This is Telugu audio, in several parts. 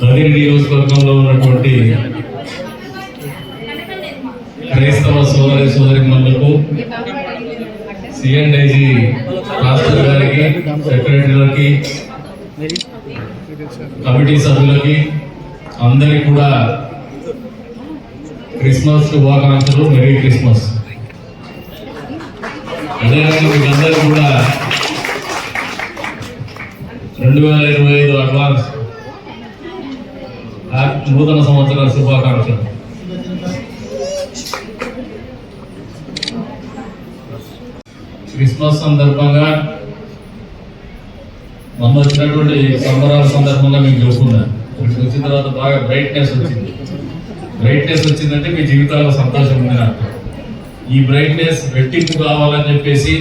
కదిరి నియోజకవర్గంలో ఉన్నటువంటి క్రైస్తవ సోదరి సోదరి మందులకు సిఎండైజీ రాష్ట్ర గారికి సెక్రటరీలకి కమిటీ సభ్యులకి అందరికీ కూడా క్రిస్మస్ శుభాకాంక్షలు. Merry Christmas. అదేవిధంగా మీకు అందరికీ కూడా రెండు వేల ఇరవై ఐదు అడ్వాన్స్. నూతన సంవత్సర శుభాకాంక్షలు. క్రిస్మస్ సందర్భంగా మొన్న వచ్చినటువంటి సంబరాల సందర్భంగా మీకు చెప్పుకున్నాను ఇక్కడికి వచ్చిన తర్వాత బాగా బ్రైట్నెస్ వచ్చింది. బ్రైట్నెస్ వచ్చిందంటే మీ జీవితాల్లో సంతోషం ఉంది నాకు. ఈ బ్రైట్నెస్ రెట్టింపు కావాలని చెప్పేసి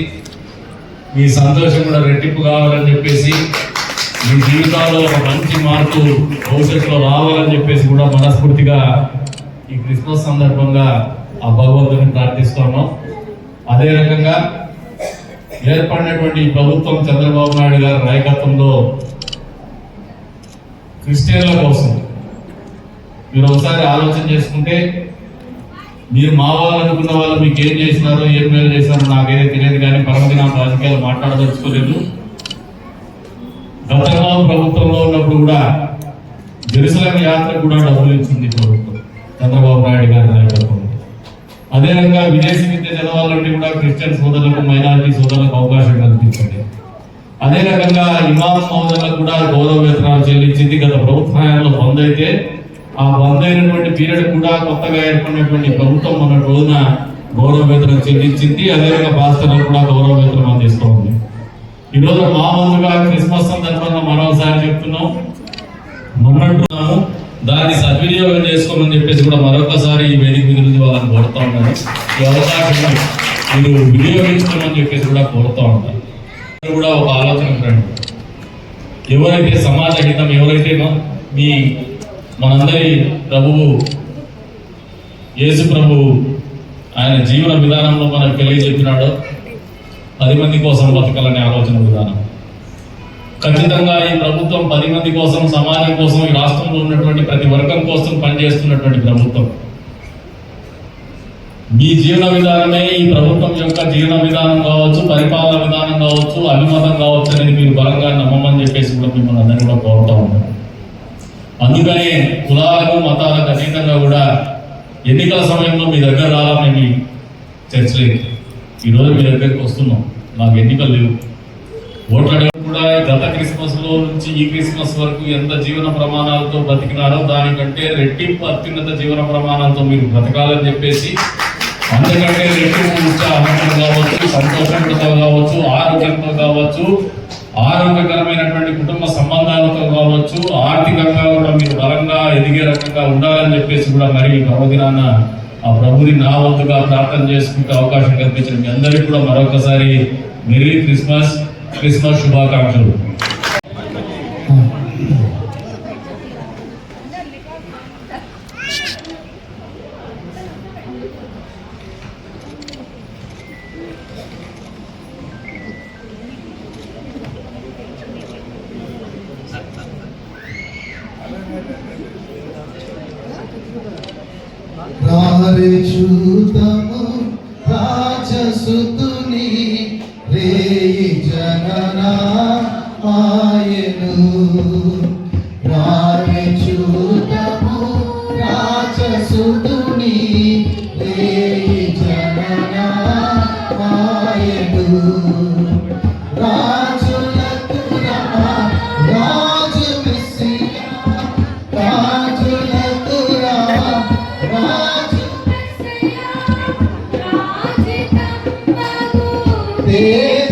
మీ సంతోషం కూడా రెట్టింపు కావాలని చెప్పేసి మీ జీవితాల్లో ఒక మంచి మార్పు భవిష్యత్తులో రావాలని చెప్పేసి కూడా మనస్ఫూర్తిగా ఈ క్రిస్మస్ సందర్భంగా ఆ భగవంతుని ప్రార్థిస్తున్నాం అదే రకంగా ఏర్పడినటువంటి ప్రభుత్వం చంద్రబాబు నాయుడు గారి నాయకత్వంలో క్రిస్టియన్ల కోసం మీరు ఒకసారి ఆలోచన చేసుకుంటే మీరు మా వాళ్ళు వాళ్ళు మీకు ఏం చేసినారో ఏం మేలు చేసినారో నాకేదో తెలియదు కానీ పరమదిన రాజకీయాలు మాట్లాడదలుచుకోలేదు. గతంలో ప్రభుత్వంలో ఉన్నప్పుడు కూడా జెరూసలం యాత్రకు కూడా డబ్బులు ఇచ్చింది ప్రభుత్వం. చంద్రబాబు నాయుడు గారి నాయకత్వం అదేవిధంగా విదేశీ విద్య చదవాలంటే కూడా క్రిస్టియన్ సోదరులకు మైనారిటీ సోదరులకు అవకాశం కల్పించండి అదే రకంగా ఇమాం సోదరులకు కూడా గౌరవ వేతనాలు చెల్లించింది. గత ప్రభుత్వంలో బంద్ అయితే ఆ బంద్ అయినటువంటి పీరియడ్ కూడా కొత్తగా ఏర్పడినటువంటి ప్రభుత్వం మొన్నటి రోజున గౌరవ వేతనం చెల్లించింది. అదేవిధంగా పాస్టర్లకు కూడా గౌరవ వేతనం అందిస్తూ ఈరోజు ఈ రోజు మా ముందుగా క్రిస్మస్ సందర్భంగా మరోసారి చెప్తున్నాం. మొన్నట్టున్నాము దాన్ని సద్వినియోగం చేసుకోమని చెప్పేసి కూడా మరొకసారి ఈ వేదిక మీద నుంచి వాళ్ళని కోరుతా ఉన్నాను. ఈ అవకాశం మీరు వినియోగించుకోమని చెప్పేసి కూడా కోరుతా ఉంటాను మీరు కూడా ఒక ఆలోచన రండి. ఎవరైతే సమాజ హితం ఎవరైతే మీ మనందరి ప్రభువు యేసు ప్రభువు ఆయన జీవన విధానంలో మనకు తెలియజెప్పినాడో పది మంది కోసం బతకాలనే ఆలోచన విధానం. ఖచ్చితంగా ఈ ప్రభుత్వం పది మంది కోసం సమాజం కోసం ఈ రాష్ట్రంలో ఉన్నటువంటి ప్రతి వర్గం కోసం పనిచేస్తున్నటువంటి ప్రభుత్వం. మీ జీవన విధానమే ఈ ప్రభుత్వం యొక్క జీవన విధానం కావచ్చు పరిపాలన విధానం కావచ్చు అభిమతం కావచ్చు అనేది మీరు బలంగా నమ్మమని చెప్పేసి కూడా మిమ్మల్ని అందరినీ కూడా కోరుతా ఉన్నాను అందుకనే కులాలకు మతాలకు అతీతంగా కూడా ఎన్నికల సమయంలో మీ దగ్గర రావాలని చర్చలేదు ఈరోజు మీ దగ్గరికి వస్తున్నాం. మాకు ఎన్నికలు లేవు. ఓట్లు అడగడం కూడా గత క్రిస్మస్లో నుంచి ఈ క్రిస్మస్ వరకు ఎంత జీవన ప్రమాణాలతో బతికినారో దానికంటే రెట్టింపు అత్యున్నత జీవన ప్రమాణాలతో మీరు బ్రతకాలని చెప్పేసి అందుకంటే రెట్టింపు ఉత్సాహంతో కావచ్చు సంతోషంతో కావచ్చు ఆరోగ్యంతో కావచ్చు ఆరోగ్యకరమైనటువంటి కుటుంబ సంబంధాలతో కావచ్చు ఆర్థికంగా కూడా మీరు బలంగా ఎదిగే రకంగా ఉండాలని చెప్పేసి కూడా మరి ఈ పర్వదినాన ఆ ప్రభుని నా వంతుగా ప్రార్థన చేసుకుంటే అవకాశం కల్పించిన మీ అందరికీ కూడా మరొకసారి మెరీ క్రిస్మస్ క్రిస్మస్ శుభాకాంక్షలు. రారే చూతము రాజసుతుని రేయి జననా ఆయను. రారే చూతము రాజసుతుని రేయి జననా ఆయను. ter